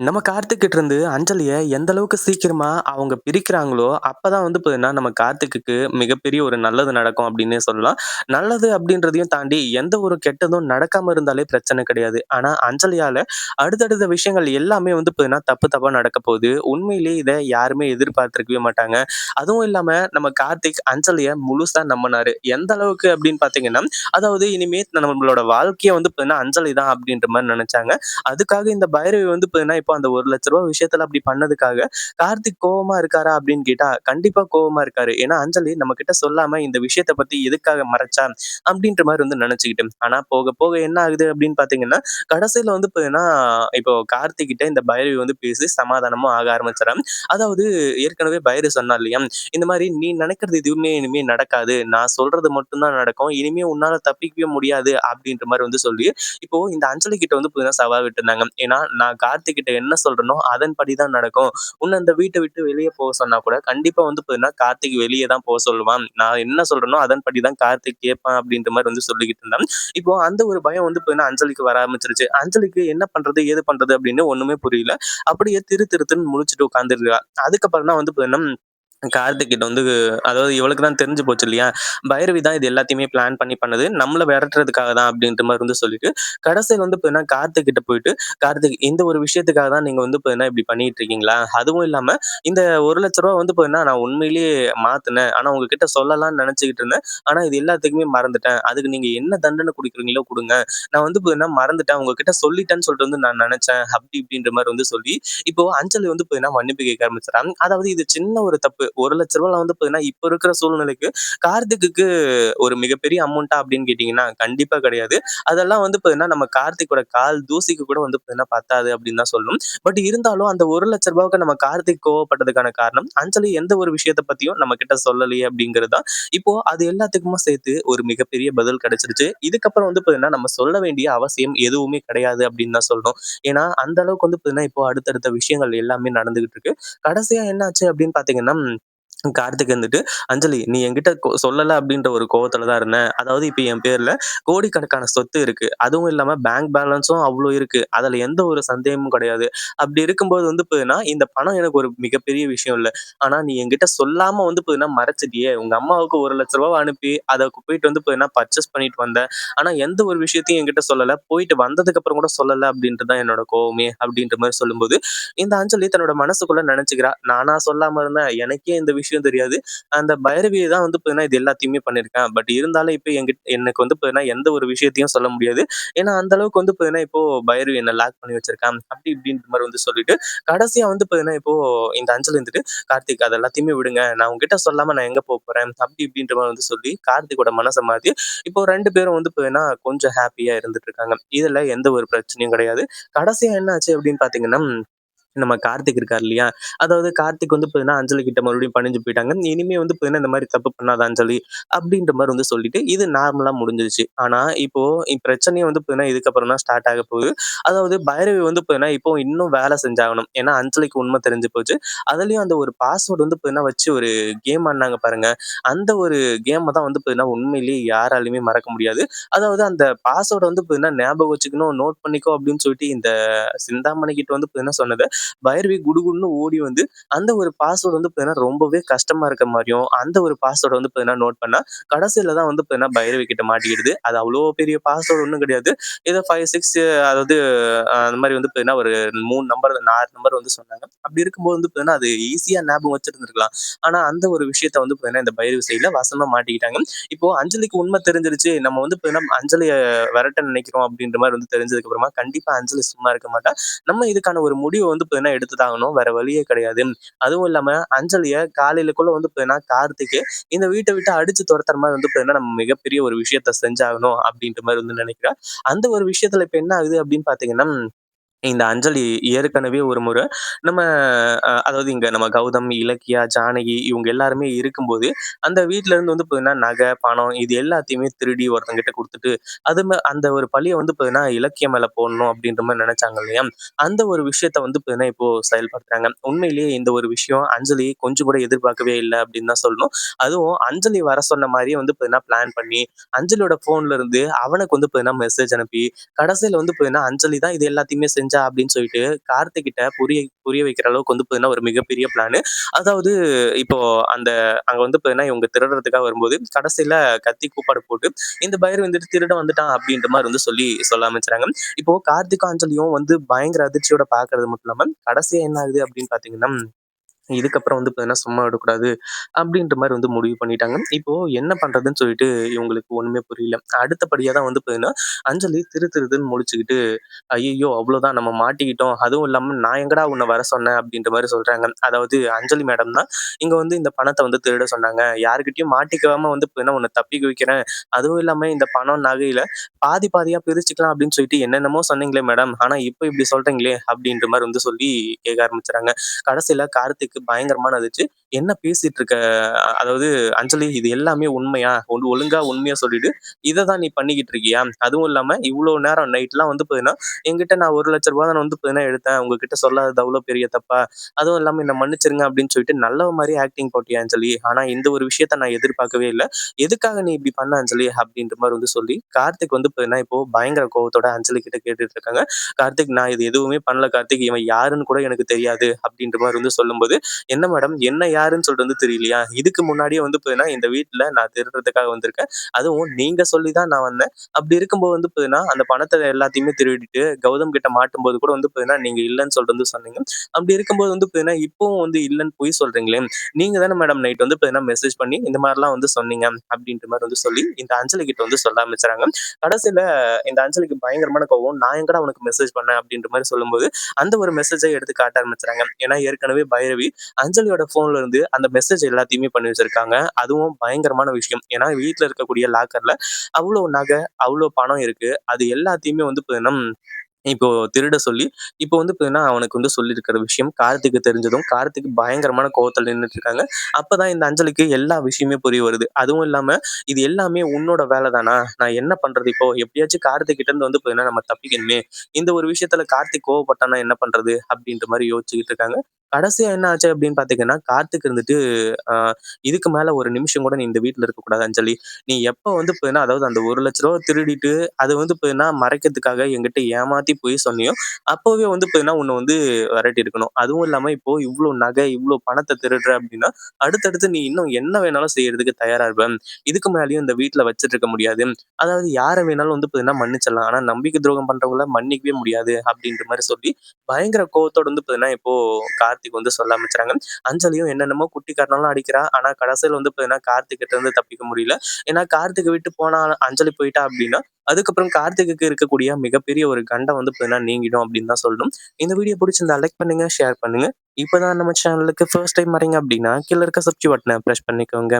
நம்ம கார்த்திக்கிட்ட இருந்து அஞ்சலிய எந்த அளவுக்கு சீக்கிரமா அவங்க பிரிக்கிறாங்களோ, அப்பதான் வந்து பார்த்தீங்கன்னா, நம்ம கார்த்திக்கு மிகப்பெரிய ஒரு நல்லது நடக்கும் அப்படின்னே சொல்லலாம். நல்லது அப்படின்றதையும் தாண்டி எந்த ஒரு கெட்டதும் நடக்காம இருந்தாலே பிரச்சனை கிடையாது. ஆனா அஞ்சலியால அடுத்தடுத்த விஷயங்கள் எல்லாமே வந்து பார்த்தீங்கன்னா, தப்பு தப்பா நடக்க போகுது. உண்மையிலேயே இதை யாருமே எதிர்பார்த்திருக்கவே மாட்டாங்க. அதுவும் இல்லாம நம்ம கார்த்திக் அஞ்சலிய முழுசா நம்பினாரு எந்த அளவுக்கு அப்படின்னு பார்த்தீங்கன்னா, அதாவது இனிமே நம்மளோட வாழ்க்கையை வந்து பார்த்தீங்கன்னா, அஞ்சலி தான் அப்படின்ற மாதிரி நினைச்சாங்க அதுக்காக இந்த பைரவி வந்து பார்த்தீங்கன்னா, இப்போ அந்த ரூ. 1,00,000 விஷயத்துல அப்படி பண்ணதுக்காக, கார்த்திக் கோவமா இருக்காரா அப்படின்னு கேட்டா, கண்டிப்பா கோவமா இருக்காரு. ஏன்னா, அஞ்சலி நம்ம கிட்ட சொல்லாம இந்த விஷயத்த பத்தி எதுக்காக மறைச்சா? அப்படின்ற மாதிரி வந்து நினைச்சுக்கிட்டு ஆனா போக போக என்ன ஆகுது அப்படின்னு பாத்தீங்கன்னா கடைசியில வந்து பார்த்தீங்கன்னா, இப்போ கார்த்திக் கிட்ட இந்த பைரவி வந்து பேசி சமாதானமும் ஆக ஆரம்பிச்சிடறான் அதாவது ஏற்கனவே பைரவி சொன்னா இல்லையா? இந்த மாதிரி "நீ நினைக்கிறது எதுவுமே இனிமே நடக்காது. நான் சொல்றது மட்டும் தான் நடக்கும். இனிமே உன்னால தப்பிக்கவே முடியாது." அப்படின்ற மாதிரி வந்து சொல்லி, இப்போ இந்த அஞ்சலி கிட்ட வந்து புதுனா சவால் விட்டுருந்தாங்க. ஏன்னா, நான் கார்த்திக் கிட்ட என்ன சொல்றேனோ அதன்படி தான் நடக்கும். உன்னை அந்த வீட்டை விட்டு வெளியே போக சொன்னா கூட, கண்டிப்பா வந்து பார்த்தீங்கன்னா, கார்த்திக் வெளியே தான் போக சொல்லுவான். நான் என்ன சொல்றேனோ அதன்படி தான் கார்த்திக் கேட்பான் அப்படின்ற மாதிரி வந்து சொல்லிக்கிட்டு இருந்தான். இப்போ அந்த ஒரு பயம் வந்து பார்த்தீங்கன்னா, அஞ்சலிக்கு வர ஆரம்பிச்சிருச்சு அஞ்சலிக்கு என்ன பண்றது? ஏது பண்றது? அப்படின்னு ஒண்ணுமே புரியல. அப்படியே திரு திருத்துன்னு முடிச்சுட்டு உட்காந்துருக்கா அதுக்கப்புறம் தான் வந்து பார்த்தீங்கன்னா கார்த்திக் கிட்ட வந்து அதாவது இவளுக்கு தான் தெரிஞ்சு போச்சு இல்லையா? பைரவி தான் இது எல்லாத்தையுமே பிளான் பண்ணி பண்ணது. நம்மளை விரட்டுறதுக்காக தான் அப்படின்ற மாதிரி வந்து சொல்லிட்டு, கடைசியில் வந்து பார்த்தீங்கன்னா, கார்த்திக் கிட்ட போயிட்டு, "கார்த்திக் இந்த ஒரு விஷயத்துக்காக தான் நீங்க வந்து பார்த்தீங்கன்னா, இப்படி பண்ணிட்டு இருக்கீங்களா? அதுவும் இல்லாம இந்த ஒரு லட்ச ரூபா வந்து பார்த்தீங்கன்னா, நான் உண்மையிலேயே மாற்றினேன் ஆனா உங்ககிட்ட சொல்லலாம்னு நினச்சிக்கிட்டு இருந்தேன். ஆனா இது எல்லாத்துக்குமே மறந்துட்டேன். அதுக்கு நீங்க என்ன தண்டனை கொடுக்குறீங்களோ கொடுங்க நான் வந்து பார்த்தீங்கன்னா மறந்துட்டேன். உங்ககிட்ட சொல்லிட்டேன்னு சொல்லிட்டு வந்து நான் நினச்சேன் அப்படி இப்படின்ற மாதிரி வந்து சொல்லி, இப்போ அஞ்சலி வந்து பார்த்தீங்கன்னா, மன்னிப்பு கேட்க ஆரம்பிச்சிடறாங்க அதாவது இது சின்ன ஒரு தப்பு. ஒரு லட்ச ரூபாய் வந்து பார்த்தீங்கன்னா, இப்போ இருக்கிற சூழ்நிலைக்கு கார்த்திக்கு ஒரு மிகப்பெரிய அமௌண்ட்டா அப்படின்னு கேட்டீங்கன்னா, கண்டிப்பா கிடையாது. அதெல்லாம் வந்து பார்த்தீங்கன்னா, நம்ம கார்த்திக்கோட கால் தூசிக்கு கூட வந்து பார்த்தீங்கன்னா பத்தாது அப்படின்னு தான் சொல்லணும். பட் இருந்தாலும் அந்த ஒரு லட்ச ரூபாவுக்கு நம்ம கார்த்திக் கோவப்பட்டதுக்கான காரணம், அஞ்சலி எந்த ஒரு விஷயத்தை பத்தியும் நம்மகிட்ட சொல்லலையே அப்படிங்கிறது தான். இப்போ அது எல்லாத்துக்குமா சேர்த்து ஒரு மிகப்பெரிய பதில் கிடைச்சிருச்சு. இதுக்கப்புறம் வந்து பார்த்தீங்கன்னா, நம்ம சொல்ல வேண்டிய அவசியம் எதுவுமே கிடையாது அப்படின்னு தான் சொல்லணும். ஏன்னா, அந்த அளவுக்கு வந்து பார்த்தீங்கன்னா, இப்போ அடுத்தடுத்த விஷயங்கள் எல்லாமே நடந்துகிட்டு இருக்கு. கடைசியா என்னாச்சு அப்படின்னு பார்த்தீங்கன்னா கார்த்திக் வந்துட்டு, "அஞ்சலி நீ என்கிட்ட கொ சொல்லல அப்படின்ற ஒரு கோவத்துல தான் இருந்தேன். அதாவது இப்போ என் பேர்ல கோடிக்கணக்கான சொத்து இருக்கு. அதுவும் இல்லாம பேங்க் பேலன்ஸும் அவ்வளோ இருக்கு. அதுல எந்த ஒரு சந்தேகமும் கிடையாது. அப்படி இருக்கும்போது வந்து போதுன்னா இந்த பணம் எனக்கு ஒரு மிகப்பெரிய விஷயம் இல்லை ஆனா நீ என்கிட்ட சொல்லாம வந்து பார்த்தீங்கன்னா மறைச்சிட்டியே. உங்க அம்மாவுக்கு ஒரு லட்ச ரூபா அனுப்பி, அதை போயிட்டு வந்து போதுன்னா பர்ச்சேஸ் பண்ணிட்டு வந்தேன் ஆனா எந்த ஒரு விஷயத்தையும் என்கிட்ட சொல்லல. போயிட்டு வந்ததுக்கு அப்புறம் கூட சொல்லல அப்படின்றது தான் என்னோட கோவமே." அப்படின்ற மாதிரி சொல்லும்போது, இந்த அஞ்சலி தன்னோட மனசுக்குள்ள நினச்சிக்கிறா "நானா சொல்லாம இருந்தேன். எனக்கே இந்த விஷயம் தெரியாது. அந்த பைரவியை தான் வந்து பார்த்தீங்கன்னா, இது எல்லாத்தையுமே பண்ணியிருக்கேன் பட் இருந்தாலும் இப்போ எங்கிட்ட எனக்கு வந்து பார்த்தீங்கன்னா, எந்த ஒரு விஷயத்தையும் சொல்ல முடியாது. ஏன்னா, அந்த அளவுக்கு வந்து பார்த்தீங்கன்னா, இப்போ பைரவி என்ன லாக் பண்ணி வச்சிருக்கேன் அப்படி இப்படின்ற மாதிரி வந்து சொல்லிட்டு, கடைசியா வந்து பார்த்தீங்கன்னா, இப்போ இந்த அஞ்சல் இருந்துட்டு "கார்த்திக் அது எல்லாத்தையுமே விடுங்க. நான் உங்ககிட்ட சொல்லாம நான் எங்க போறேன் அப்படி இப்படின்ற மாதிரி வந்து சொல்லி, கார்த்திகோட மனசை மாத்தி, இப்போ ரெண்டு பேரும் வந்து பார்த்தீங்கன்னா, கொஞ்சம் ஹாப்பியா இருந்துட்டு இருக்காங்க. இதுல எந்த ஒரு பிரச்சனையும் கிடையாது. கடைசியா என்ன ஆச்சு அப்படின்னு பார்த்தீங்கன்னா நம்ம கார்த்திக் இருக்கார் இல்லையா? அதாவது கார்த்திக் வந்து பார்த்தீங்கன்னா, அஞ்சலி கிட்ட மறுபடியும் பணிஞ்சு போயிட்டாங்க. இனிமே வந்து பார்த்தீங்கன்னா, இந்த மாதிரி தப்பு பண்ணாத அஞ்சலி, அப்படின்ற மாதிரி வந்து சொல்லிட்டு, இது நார்மலா முடிஞ்சிருச்சு. ஆனா, இப்போ இப்பிரச்சனையே வந்து பார்த்தீங்கன்னா, இதுக்கப்புறம் தான் ஸ்டார்ட் ஆக போகுது. அதாவது பைரவி வந்து பார்த்தீங்கன்னா, இப்போ இன்னும் வேலை செஞ்சாகணும். ஏன்னா, அஞ்சலிக்கு உண்மை தெரிஞ்சு போச்சு. அதுலயும் அந்த ஒரு பாஸ்வேர்டு வந்து பார்த்தீங்கன்னா, வச்சு ஒரு கேம் ஆடினாங்க பாருங்க. அந்த ஒரு கேமை தான் வந்து பார்த்தீங்கன்னா, உண்மையிலேயே யாராலையுமே மறக்க முடியாது. அதாவது அந்த பாஸ்வேர்டை வந்து பார்த்தீங்கன்னா, ஞாபகம் வச்சுக்கணும், நோட் பண்ணிக்கோ அப்படின்னு சொல்லிட்டு இந்த சிந்தாமணி கிட்ட வந்து பார்த்தீங்கன்னா சொன்னது பைரவி குடுகுடுன்னு ஓடி வந்து அந்த ஒரு பாஸ்வேர்டு வந்து பார்த்தீங்கன்னா, ரொம்பவே கஷ்டமா இருக்க மாதிரியும் அந்த ஒரு பாஸ்வேர்டு வந்து பார்த்தீங்கன்னா நோட் பண்ணா, கடைசியில தான் வந்து பார்த்தீங்கன்னா, பைரவி கிட்ட மாட்டிக்கிடுது. அது அவ்வளோ பெரிய பாஸ்வேர்டு ஒன்றும் கிடையாது. ஏதோ 5, 6 அதாவது அந்த மாதிரி வந்து பார்த்தீங்கன்னா, ஒரு மூணு நம்பர் நாலு நம்பர் வந்து சொன்னாங்க. அப்படி இருக்கும்போது வந்து பார்த்தீங்கன்னா, அது ஈஸியா ஞாபகம் வச்சிருந்திருக்கலாம். ஆனா, அந்த ஒரு விஷயத்த வந்து பார்த்தீங்கன்னா, இந்த பைரவி செய்யல. வசமா மாட்டிக்கிட்டாங்க. இப்போ அஞ்சலிக்கு உண்மை தெரிஞ்சிருச்சு. நம்ம வந்து பார்த்தீங்கன்னா, அஞ்சலியை விரட்ட நினைக்கிறோம் அப்படின்ற மாதிரி வந்து தெரிஞ்சதுக்கு அப்புறமா, கண்டிப்பா அஞ்சலி சும்மா இருக்க மாட்டா. நம்ம இதுக்கான ஒரு முடிவை வந்து பார்த்தீங்கன்னா, எடுத்து தாங்கணும் வேற வழியே கிடையாது. அதுவும் இல்லாம அஞ்சலிய காலையிலக்குள்ள வந்து பார்த்தீங்கன்னா, கார்த்திக்கு இந்த வீட்டை விட்டு அடிச்சு துரத்துற மாதிரி வந்து பார்த்தீங்கன்னா, நம்ம மிகப்பெரிய ஒரு விஷயத்த செஞ்சாகணும் அப்படின்ற மாதிரி வந்து நினைக்கிறேன் அந்த ஒரு விஷயத்துல இப்ப என்ன ஆகுது அப்படின்னு பார்த்தீங்கன்னா இந்த அஞ்சலி ஏற்கனவே ஒரு முறை நம்ம அ அதாவது இங்க நம்ம கௌதம், இலக்கியா, ஜானகி இவங்க எல்லாருமே இருக்கும்போது, அந்த வீட்டுல இருந்து வந்து பார்த்தீங்கன்னா, நகை, பணம் இது எல்லாத்தையுமே திருடி ஒருத்தங்கிட்ட குடுத்துட்டு, அது மே அந்த ஒரு பழிய வந்து பார்த்தீங்கன்னா, இலக்கியா மேல போடணும் அப்படின்ற மாரி நெனச்சாங்க இல்லையா? அந்த ஒரு விஷயத்த வந்து பார்த்தீங்கன்னா, இப்போ செயல்படுத்துறாங்க. உண்மையிலேயே இந்த ஒரு விஷயம் அஞ்சலி கொஞ்சம் கூட எதிர்பார்க்கவே இல்ல அப்படின்னு தான் சொல்லணும். அதுவும் அஞ்சலி வர சொன்ன மாரியே வந்து பார்த்தீங்கன்னா, பிளான் பண்ணி, அஞ்சலியோட ஃபோன்ல இருந்து அவனுக்கு வந்து பார்த்தீங்கன்னா, மெசேஜ் அனுப்பி, கடைசியில வந்து பார்த்தீங்கன்னா, அஞ்சலி தான் இது எல்லாத்தையுமே செஞ்சு செஞ்சா அப்படின்னு சொல்லிட்டு கார்த்திகிட்ட புரிய புரிய வைக்கிற அளவுக்கு வந்து பார்த்தீங்கன்னா, ஒரு மிகப்பெரிய பிளான் அதாவது இப்போ அந்த அங்க வந்து பார்த்தீங்கன்னா, இவங்க திருடுறதுக்காக வரும்போது கடைசியில கத்தி கூப்பாடு போட்டு, இந்த பயிர் வந்துட்டு திருட வந்துட்டான் அப்படின்ற மாதிரி வந்து சொல்லி சொல்ல ஆரம்பிச்சுறாங்க. இப்போ கார்த்திகாஞ்சலியும் வந்து பயங்கர அதிர்ச்சியோட பார்க்கறது மட்டும் இல்லாம, கடைசியா என்ன ஆகுது அப்படின்னு பார்த்தீங்கன்னா, இதுக்கப்புறம் வந்து பார்த்தீங்கன்னா, சும்மா விடக்கூடாது அப்படின்ற மாதிரி வந்து முடிவு பண்ணிட்டாங்க. இப்போ என்ன பண்றதுன்னு சொல்லிட்டு இவங்களுக்கு ஒன்றுமே புரியல. அடுத்தபடியாக தான் வந்து பார்த்தீங்கன்னா, அஞ்சலி திரு திருதுன்னு முடிச்சுக்கிட்டு ஐயோ அவ்வளோதான் நம்ம மாட்டிக்கிட்டோம். அதுவும் இல்லாமல் நான் எங்கடா உன்னை வர சொன்னேன்?" அப்படின்ற மாதிரி சொல்றாங்க. அதாவது அஞ்சலி மேடம் தான் இங்கே வந்து இந்த பணத்தை வந்து திருட சொன்னாங்க. யாருக்கிட்டையும் மாட்டிக்காம வந்து பார்த்தீங்கன்னா, உன்னை தப்பிக்க வைக்கிறேன். அதுவும் இல்லாமல் இந்த பணம், நகையில் பாதி பாதியாக பிரிச்சுக்கலாம் அப்படின்னு சொல்லிட்டு என்னென்னமோ சொன்னீங்களே மேடம். ஆனால் இப்போ இப்படி சொல்றீங்களே அப்படின்ற மாதிரி வந்து சொல்லி கேட்க ஆரம்பிச்சுறாங்க. கடைசியில கார்த்திக் பயங்கரமான அதிர்ச்சி. "என்ன பேசிட்டு இருக்க? அதாவது அஞ்சலி இது எல்லாமே உண்மையா? ஒன்று ஒழுங்கா உண்மையா சொல்லிட்டு இதை தான் நீ பண்ணிக்கிட்டு இருக்கியா? அதுவும் இல்லாம இவ்வளவு நேரம் நைட்லாம் வந்து பார்த்தீங்கன்னா, என்கிட்ட நான் ஒரு லட்ச ரூபா தான் வந்து பார்த்தீங்கன்னா எடுத்தேன். உங்ககிட்ட சொல்லாதது அவ்வளோ பெரிய தப்பா? அதுவும் இல்லாம என்ன மன்னிச்சிருங்க அப்படின்னு சொல்லிட்டு நல்ல மாதிரி ஆக்டிங் போட்டியா அஞ்சலி? ஆனா இந்த ஒரு விஷயத்த நான் எதிர்பார்க்கவே இல்லை எதுக்காக நீ இப்படி பண்ண அஞ்சலி?" அப்படின்ற மாதிரி வந்து சொல்லி கார்த்திக் வந்து பார்த்தீங்கன்னா, இப்போ பயங்கர கோவத்தோட அஞ்சலி கிட்ட கேட்டுட்டு இருக்காங்க. கார்த்திக் நான் இது எதுவுமே பண்ணல கார்த்திக். இவன் யாருன்னு கூட எனக்கு தெரியாது அப்படின்ற மாதிரி வந்து சொல்லும்போது, "என்ன மேடம் என்ன யாருன்னு சொல்லிட்டு வந்து தெரியலையா? இதுக்கு முன்னாடியே வந்து போதுன்னா இந்த வீட்ல நான் திருடுறதுக்காக வந்திருக்கேன். அதுவும் நீங்க சொல்லி தான் நான் வந்தேன். அப்படி இருக்கும்போது வந்து போதுன்னா அந்த பணத்தை எல்லாத்தையுமே திருடிட்டு கௌதம் கிட்ட மாட்டும்போது கூட வந்து போதுன்னா நீங்க இல்லைன்னு சொல்லிட்டு வந்து சொன்னீங்க. அப்படி இருக்கும்போது வந்து போதுன்னா இப்பவும் வந்து இல்லன்னு போய் சொல்றீங்களே! நீங்க தானே மேடம் நைட் வந்து போதுன்னா மெசேஜ் பண்ணி இந்த மாதிரிலாம் வந்து சொன்னீங்க." அப்படின்ற மாதிரி வந்து சொல்லி இந்த அஞ்சலி கிட்ட வந்து சொல்ல ஆரம்பிச்சாங்க கடைசியில இந்த அஞ்சலிக்கு பயங்கரமான கோவம். "நான் எங்கடா உனக்கு மெசேஜ் பண்ணேன்?" அப்படின்ற மாதிரி சொல்லும்போது, அந்த ஒரு மெசேஜை எடுத்து காட்ட ஆரம்பிச்சாங்க ஏன்னா ஏற்கனவே பைரவி அஞ்சலியோட ஃபோன்ல இருந்து அந்த மெசேஜ் எல்லாத்தையுமே பண்ணி வச்சிருக்காங்க. அதுவும் பயங்கரமான விஷயம். ஏன்னா வீட்டில் இருக்கக்கூடிய லாக்கர்ல அவ்வளோ நகை, அவ்வளோ பணம் இருக்கு. அது எல்லாத்தையுமே வந்து பார்த்தீங்கன்னா, இப்போ திருட சொல்லி, இப்போ வந்து பார்த்தீங்கன்னா, அவனுக்கு வந்து சொல்லியிருக்கிற விஷயம் கார்த்திக்கு தெரிஞ்சதும், கார்த்திக் பயங்கரமான கோவத்தில் நின்னுட்டு இருக்காங்க. அப்பதான் இந்த அஞ்சலிக்கு எல்லா விஷயமே புரிய வருது. அதுவும் இல்லாம, "இது எல்லாமே உன்னோட வேலை தானா? நான் என்ன பண்றது இப்போ? எப்படியாச்சும் கார்த்திக் கிட்ட இருந்து வந்து பார்த்தீங்கன்னா, நம்ம தப்பிக்கணுமே! இந்த ஒரு விஷயத்துல கார்த்திக் கோவப்பட்டான்னா என்ன பண்றது?" அப்படின்ற மாதிரி யோசிச்சுக்கிட்டு இருக்காங்க. கடைசியா என்ன ஆச்சு அப்படின்னு பார்த்தீங்கன்னா, கார்த்திக் இருந்துட்டு, இதுக்கு மேல ஒரு நிமிஷம் கூட நீ இந்த வீட்ல இருக்கக்கூடாது அஞ்சலி. நீ எப்ப வந்து போயினா அதாவது அந்த ஒரு லட்ச ரூபா திருடிட்டு, அது வந்து போயினா மறைக்கிறதுக்காக என்கிட்ட ஏமாத்தி போய் சொன்னியோ, அப்போவே வந்து பார்த்தீங்கன்னா, உன்னை வந்து விரட்டி இருக்கணும் அதுவும் இல்லாம இப்போ இவ்வளவு நகை, இவ்வளவு பணத்தை திருடுற அப்படின்னா, அடுத்தடுத்து நீ இன்னும் என்ன வேணாலும் செய்யறதுக்கு தயாரா இருப்ப. இதுக்கு மேலயும் இந்த வீட்ல வச்சுட்டு இருக்க முடியாது. அதாவது யாரை வேணாலும் வந்து பார்த்தீங்கன்னா, மன்னிச்சிடலாம். ஆனா நம்பிக்கை துரோகம் பண்றவங்கள மன்னிக்கவே முடியாது." அப்படின்ற மாதிரி சொல்லி, பயங்கர கோவத்தோட வந்து பார்த்தீங்கன்னா, இப்போ கார்த்திக் வந்து சொல்ல ஆரம்பிச்சாங்க அஞ்சலியும் என்னென்னமோ குட்டி காரணம்லாம் அடிக்கிறா. ஆனா கடைசியில் வந்து பார்த்தீங்கன்னா, கார்த்திக் கிட்ட இருந்து தப்பிக்க முடியல. ஏன்னா கார்த்திக்க விட்டு போனா அஞ்சலி போயிட்டா அப்படின்னா, அதுக்கப்புறம் கார்த்திக்கு இருக்கக்கூடிய மிகப்பெரிய ஒரு கண்டம் வந்து பார்த்தீங்கன்னா, நீங்கிடும் அப்படின்னு தான் சொல்லணும். இந்த வீடியோ பிடிச்சிருந்தா லைக் பண்ணுங்க, ஷேர் பண்ணுங்க. இப்போதான் நம்ம சேனலுக்கு ஃபர்ஸ்ட் டைம் வரீங்க அப்படின்னா, கீழே இருக்க சப்ஸ்கிரைப் பட்டனை ப்ரெஸ் பண்ணிக்கோங்க.